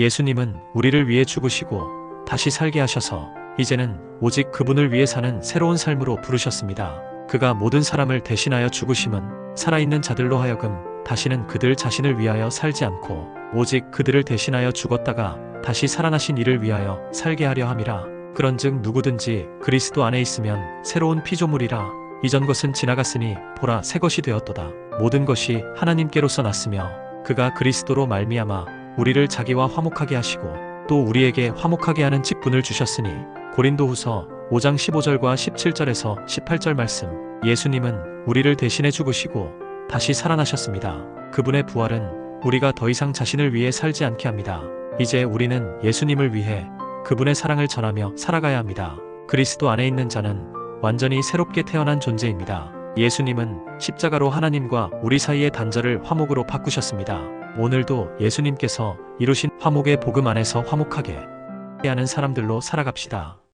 예수님은 우리를 위해 죽으시고 다시 살게 하셔서 이제는 오직 그분을 위해 사는 새로운 삶으로 부르셨습니다. 그가 모든 사람을 대신하여 죽으심은 살아있는 자들로 하여금 다시는 그들 자신을 위하여 살지 않고 오직 그들을 대신하여 죽었다가 다시 살아나신 이를 위하여 살게 하려 함이라. 그런즉 누구든지 그리스도 안에 있으면 새로운 피조물이라 이전 것은 지나갔으니 보라 새 것이 되었도다. 모든 것이 하나님께로서 났으며 그가 그리스도로 말미암아 우리를 자기와 화목하게 하시고 또 우리에게 화목하게 하는 직분을 주셨으니 고린도후서 5장 15절과 17절에서 18절 말씀 예수님은 우리를 대신해 죽으시고 다시 살아나셨습니다. 그분의 부활은 우리가 더 이상 자신을 위해 살지 않게 합니다. 이제 우리는 예수님을 위해 그분의 사랑을 전하며 살아가야 합니다. 그리스도 안에 있는 자는 완전히 새롭게 태어난 존재입니다. 예수님은 십자가로 하나님과 우리 사이의 단절을 화목으로 바꾸셨습니다. 오늘도 예수님께서 이루신 화목의 복음 안에서 화목하게 하는 사람들로 살아갑시다.